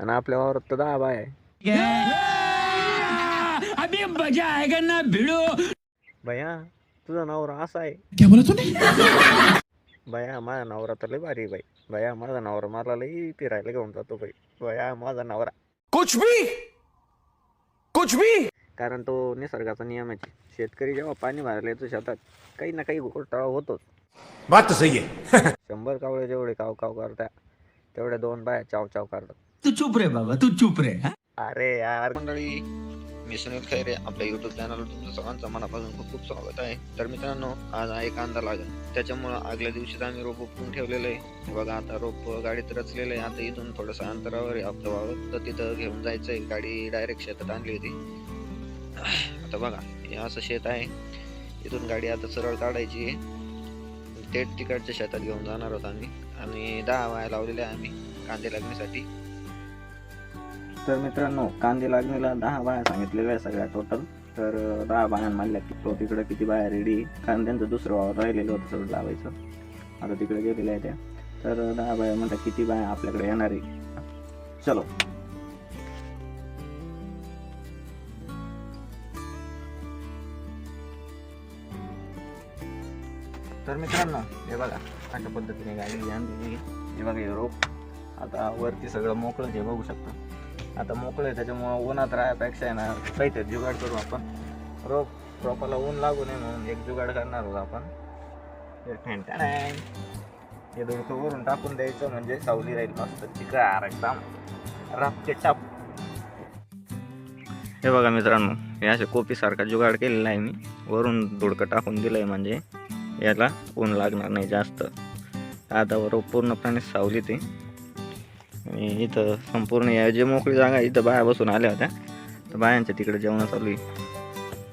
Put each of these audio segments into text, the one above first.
आणि आपल्या वावरात तर दहा बाय आहे अभी मजा आएगा ना भिड़ो? भैया तुझा नवरा असा आहे. क्या बोला तूने? भैया माझा नवरा तर लय भारी आहे बाई. भैया माझा नवरा मला लई फिरायला घेऊन जातो बाई. भैया माझा नवरा. कुछ भी! कुछ भी! कारण तो निसर्गाचा नियम आहे. शेतकरी जेव्हा पाणी भरायला येतो शेतात काही ना काही घोटाळा होतोच. बात तो सही है शंभर कावळे जेवढे काव काव करतात तेवढ्या दोन बाया चाव चाव करतात. तू चुप रे बाबा तू चुप रे हा? अरे यार. मंडळी मी सुनील खैरे आपल्या युट्यूब चॅनल तुमचं सर्वांचं मनापासून खूप खूप स्वागत आहे. तर मित्रांनो आज आहे कांदा लागेल. त्याच्यामुळं आगल्या दिवशीच आम्ही रोप उपटून ठेवलेलं आहे. बघा आता रोप गाडीत रचलेलं आहे. आता इथून थोडंसं अंतरावर आहे आपलं वावर तर तिथं घेऊन जायचं आहे गाडी डायरेक्ट शेतात आणली होती. आता बघा हे असं शेत आहे. इथून गाडी आता सरळ काढायची आहे. थेट तिकडच्या शेतात घेऊन जाणार आहोत आम्ही. आणि दहा वाया लावलेल्या आहे आम्ही कांदे लागण्यासाठी. तर मित्रांनो कांदे लागणीला दहा बाया सांगितलेल्या आहे सगळ्या टोटल तर अं, दहा बायांमधल्या तो तिकडे किती बाया रेडी कांद्यांचं दुसरं वावर राहिलेलं होतं सगळं लावायचं. आता तिकडे गेलेल्या आहे त्या. तर दहा बाया म्हणतात किती बाया आपल्याकडे येणार आहे. चलो. तर मित्रांनो हे बघा अशा पद्धतीने गाडी आणलेली हे बघा हे रोप आता वरती सगळं मोकळं जे बघू शकता. आता मोकळं आहे त्याच्यामुळं उन्हात राहायपेक्षा आहे ना काहीतरी जुगाड करू आपण. रोप रोपाला ऊन लागू नये म्हणून एक जुगाड करणार आहोत आपण. हे ठणठणाय. हे दोडकं वरून टाकून द्यायचं म्हणजे सावली राहील मस्त. चिकार एकदम. रापके टाप. हे बघा मित्रांनो हे अशा कोपीसारखा जुगाड केलेला आहे मी. वरून धुडकं टाकून दिलं आहे म्हणजे याला ऊन लागणार नाही जास्त. आता वर पूर्णपणे सावली ते आणि इथं संपूर्ण या जे मोकळी जागा आहे, इथं बाया बसून आल्या होत्या. तर बायांच्या तिकडे जेवण चालू आहे.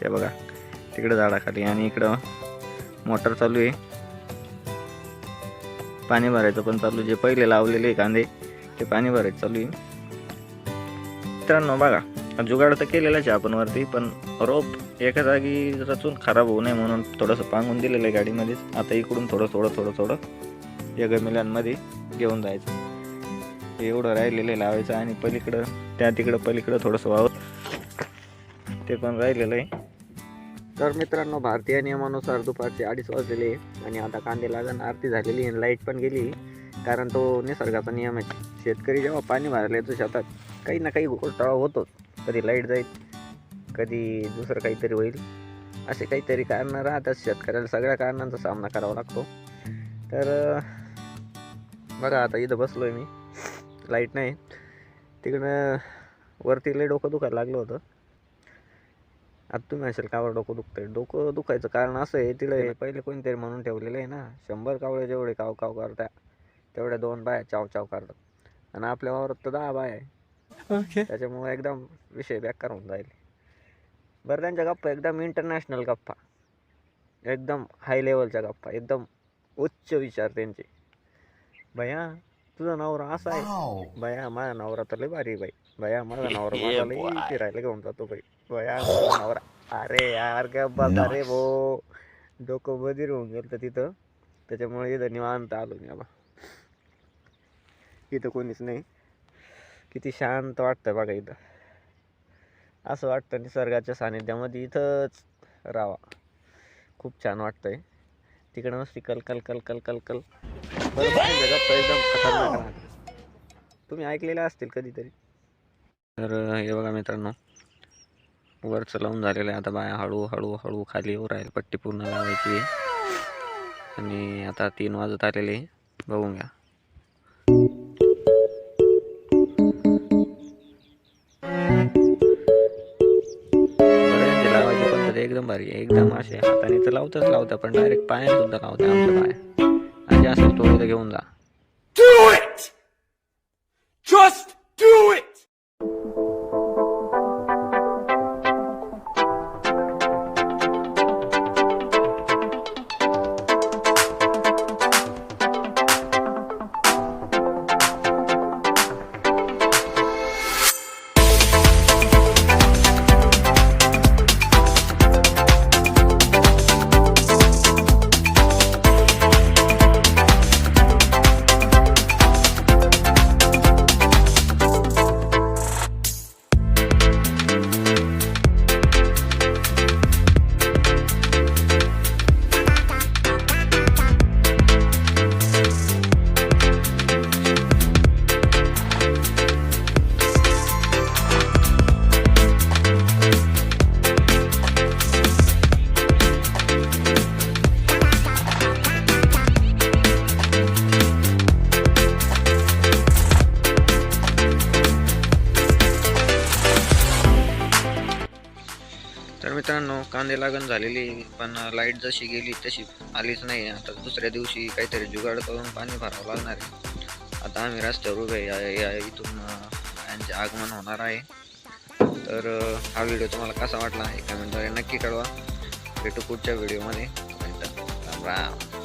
ते बघा तिकडे झाडाखाली आणि इकडं मोटर चालू आहे. पाणी भरायचं पण चालू जे पहिले लावलेले आहे कांदे ते पाणी भरायचं चालू आहे. मित्रांनो बघा जुगाड तर केलेलाच आहे आपण वरती पण रोप एका जागी रचून खराब होऊ नये म्हणून थोडंसं पांगून दिलेलं आहे गाडीमध्येच. आता इकडून थोडं थोडं थोडं थोडं या गमिलांमध्ये घेऊन जायचं. एवढं राहिलेलं आहे लावायचं आणि पलीकडं त्या तिकडं पलीकडं थोडंसं वावत ते पण राहिलेलं आहे. तर मित्रांनो भारतीय नियमानुसार दुपारचे अडीच वाजलेले आणि आता कांदे लागण आरती झालेली आणि लाइट पण गेली कारण तो निसर्गाचा नियम आहे. शेतकरी जेव्हा पाणी भरायला येतो शेतात काही ना काही घोटाळा होतोच. कधी लाइट जाईल कधी दुसरं काहीतरी होईल. असे काहीतरी कारणं राहतात. शेतकऱ्याला सगळ्या कारणांचा सामना करावा लागतो. तर बघा आता इथं बसलो आहे मी. लाइट नाही. तिकडं वरती लय डोकं दुखायला लागलं होतं. आता तुम्ही म्हणशाल कावर डोकं दुखतंय. डोकं दुखायचं कारण असं आहे तिला हे पहिले कोणीतरी म्हणून ठेवलेलं आहे ना शंभर कावळे जेवढे काव काव करतात तेवढ्या दोन बाया चाव चाव करतात. आणि आपल्या वावरात तर दहा बाय आहे. त्याच्यामुळे एकदम विषय बेकार होऊन जाईल. बरं त्यांच्या गप्पा एकदम इंटरनॅशनल गप्पा. एकदम हाय लेवलच्या गप्पा. एकदम उच्च विचार त्यांचे. भैया तुझा नवरा असा आहे. भैया माझा नवरा तर लय भारी बाई. भैया माझा नवरा मला लई फिरायला घेऊन जातो बाई. भैया माझा नवरा. अरे यार काय बघा रे भो. डोकं बधीर होऊन गेलं तर तिथं. त्याच्यामुळे इथं निवांत आलो मी बाबा. इथं कोणीच नाही. किती शांत वाटतं बघा इथं. असं वाटतं निसर्गाच्या सानिध्यामध्ये इथंच राहावा. खूप छान वाटतंय. तिकडं मस्ती कल कल कल गप्पा एकदम खतरनाक तुम्ही ऐकलेल्या असतील कधीतरी. तर हे बघा मित्रांनो वरचं लावून झालेलं आहे. आता बाया हळू हळू हळू खाली येऊ राहील पट्टी पूर्ण लावायची आणि आता तीन वाजत आलेले. बघून घ्या. बऱ्याचशा लावायची पद्धत एकदम भारी एकदम असे हाताने तर लावताच लावता पण डायरेक्ट पायाने सुद्धा लावता आमच्या पाया आणि असं तो इथं घेऊन जा मित्रांनो कांदे लागण झालेली पण लाइट जशी गेली तशी आलीच नाही. आता दुसऱ्या दिवशी काहीतरी जुगाड करून पाणी भरावं लागणार आहे. आता आम्ही रस्त्यावर उभे या- या- इथून यांचे आगमन होणार आहे. तर हा व्हिडिओ तुम्हाला कसा वाटला आहे? कमेंटद्वारे नक्की कळवा. भेटू पुढच्या व्हिडिओमध्ये. राम राम.